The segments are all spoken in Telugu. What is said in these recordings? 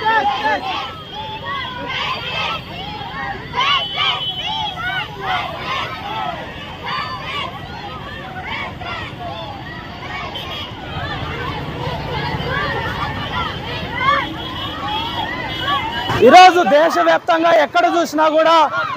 Justice! ఈరోజు దేశవ్యాప్తంగా ఎక్కడ చూసినా కూడా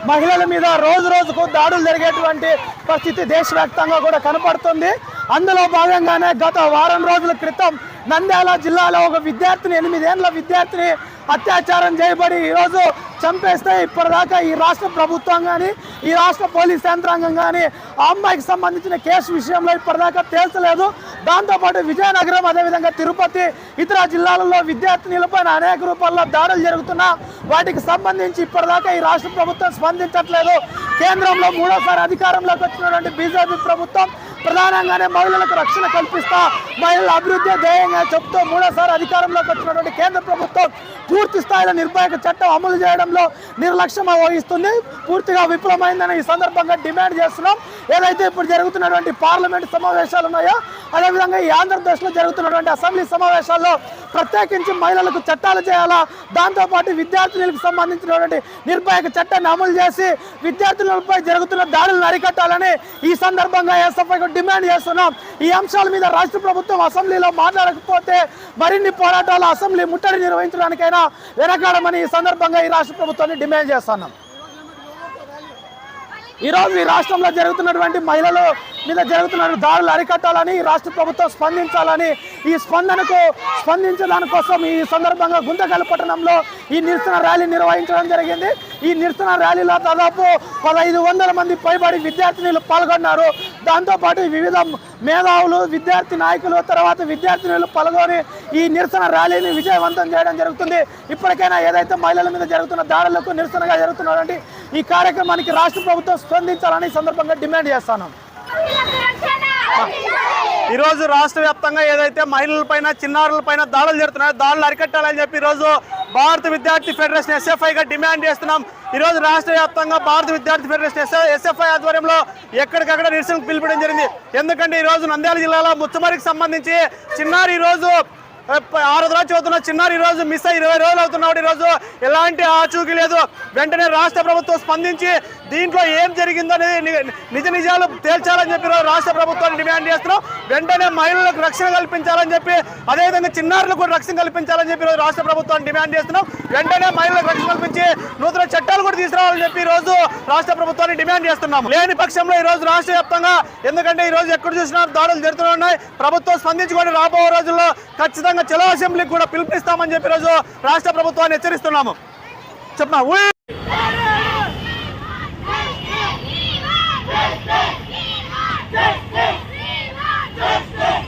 మహిళల మీద రోజు రోజుకు దాడులు జరిగేటువంటి పరిస్థితి దేశవ్యాప్తంగా కూడా కనపడుతుంది. అందులో భాగంగానే గత వారం రోజుల క్రితం నంద్యాల జిల్లాలో ఒక విద్యార్థిని ఎనిమిదేళ్ళ విద్యార్థిని అత్యాచారం చేయబడి ఈరోజు చంపేస్తే ఇప్పటిదాకా ఈ రాష్ట్ర ప్రభుత్వం కానీ ఈ రాష్ట్ర పోలీస్ యంత్రాంగం కానీ ఆ అమ్మాయికి సంబంధించిన కేసు విషయంలో ఇప్పటిదాకా తేల్చలేదు. దాంతోపాటు విజయనగరం అదేవిధంగా తిరుపతి ఇతర జిల్లాలలో విద్యార్థినులపైన అనేక రూపాల్లో దాడులు జరుగుతున్నా వాటికి సంబంధించి ఇప్పటిదాకా ఈ రాష్ట్ర ప్రభుత్వం స్పందించట్లేదు. కేంద్రంలో మూడోసారి అధికారంలోకి వచ్చినటువంటి బీజేపీ ప్రభుత్వం ప్రధానంగానే మహిళలకు రక్షణ కల్పిస్తా మహిళల అభివృద్ధి ధ్యేయంగా చెప్తూ మూడోసారి అధికారంలోకి వచ్చినటువంటి కేంద్ర ప్రభుత్వం పూర్తి స్థాయిలో నిర్భయక చట్టం అమలు చేయడంలో నిర్లక్ష్యం వహిస్తుంది. పూర్తిగా విఫలమైందని ఈ సందర్భంగా డిమాండ్ చేస్తున్నాం. ఏదైతే ఇప్పుడు జరుగుతున్నటువంటి పార్లమెంట్ సమావేశాలు ఉన్నాయో అదేవిధంగా ఈ ఆంధ్రప్రదేశ్లో జరుగుతున్నటువంటి అసెంబ్లీ సమావేశాల్లో ప్రత్యేకించి మహిళలకు చట్టాలు చేయాలా? దాంతోపాటు విద్యార్థినులకు సంబంధించినటువంటి నిర్భయక చట్టాన్ని అమలు చేసి విద్యార్థులపై జరుగుతున్న దాడులను అరికట్టాలని ఈ సందర్భంగా ఎస్ఎఫ్ఐకు డిమాండ్ చేస్తున్నాం. ఈ అంశాల మీద రాష్ట్ర ప్రభుత్వం అసెంబ్లీలో మాట్లాడకపోతే మరిన్ని పోరాటాలు అసెంబ్లీ ముట్టడి నిర్వహించడానికైనా వెనకాడమని ఈ సందర్భంగా ఈ రాష్ట్ర ప్రభుత్వాన్ని డిమాండ్ చేస్తున్నాం. ఈరోజు ఈ రాష్ట్రంలో జరుగుతున్నటువంటి మహిళలు మీద జరుగుతున్న దాడులు అరికట్టాలని ఈ రాష్ట్ర ప్రభుత్వం స్పందించాలని ఈ స్పందనకు స్పందించడానికి కోసం ఈ సందర్భంగా గుంతకల్ పట్టణంలో ఈ నిరసన ర్యాలీ నిర్వహించడం జరిగింది. ఈ నిరసన ర్యాలీలో దాదాపు పదహైదు వందల మంది పైబడి విద్యార్థినులు పాల్గొన్నారు. దాంతోపాటు వివిధ మేధావులు విద్యార్థి నాయకులు తర్వాత విద్యార్థినులు పాల్గొని ఈ నిరసన ర్యాలీని విజయవంతం చేయడం జరుగుతుంది. ఇప్పటికైనా ఏదైతే మహిళల మీద జరుగుతున్న దాడులకు నిరసనగా జరుగుతున్నటువంటి ఈ కార్యక్రమానికి రాష్ట్ర ప్రభుత్వం స్పందించాలని సందర్భంగా డిమాండ్ చేస్తాను. ఈరోజు రాష్ట్ర వ్యాప్తంగా ఏదైతే మహిళల పైన చిన్నారుల పైన దాడులు జరుగుతున్నాయో దాడులు అరికట్టాలని చెప్పి ఈరోజు భారత విద్యార్థి ఫెడరేషన్ ఎస్ఎఫ్ఐగా డిమాండ్ చేస్తున్నాం. ఈరోజు రాష్ట్ర వ్యాప్తంగా భారత విద్యార్థి ఫెడరేషన్ ఎస్ ఎస్ఎఫ్ఐ ఆధ్వర్యంలో ఎక్కడికక్కడ నిరసనకు పిలిపడం జరిగింది. ఎందుకంటే ఈరోజు నంద్యాల జిల్లాలో ముచ్చమరికి సంబంధించి చిన్నారి ఈరోజు ఆరు రోజు చదువుతున్న చిన్నారి ఈరోజు మిస్ అయ్యి ఇరవై రోజులు అవుతున్నాడు. ఈరోజు ఎలాంటి ఆచూకీ లేదు. వెంటనే రాష్ట్ర ప్రభుత్వం స్పందించి దీంట్లో ఏం జరిగిందనేది ని- నిజ నిజాలు తేల్చాలని చెప్పి రాష్ట్ర ప్రభుత్వాన్ని డిమాండ్ చేస్తున్నాం. వెంటనే మహిళలకు రక్షణ కల్పించాలని చెప్పి అదేవిధంగా చిన్నారులకు కూడా రక్షణ కల్పించాలని చెప్పి రాష్ట్ర ప్రభుత్వాన్ని డిమాండ్ చేస్తున్నాం. వెంటనే మహిళలకు రక్షణ కల్పించి నూతన చట్టాలు కూడా తీసుకురావాలని చెప్పి రోజు రాష్ట్ర ప్రభుత్వాన్ని డిమాండ్ చేస్తున్నాం. లేని పక్షంలో ఈ రోజు రాష్ట్ర వ్యాప్తంగా ఎందుకంటే ఈ రోజు ఎక్కడ చూసినా దాడులు జరుగుతున్నాయి ఉన్నాయి. ప్రభుత్వం స్పందించుకొని రాబోయే రోజుల్లో ఖచ్చితంగా చలో అసెంబ్లీకి కూడా పిలుపునిస్తామని చెప్పి రోజు రాష్ట్ర ప్రభుత్వాన్ని హెచ్చరిస్తున్నాము. చెప్పమా Justice! Justice!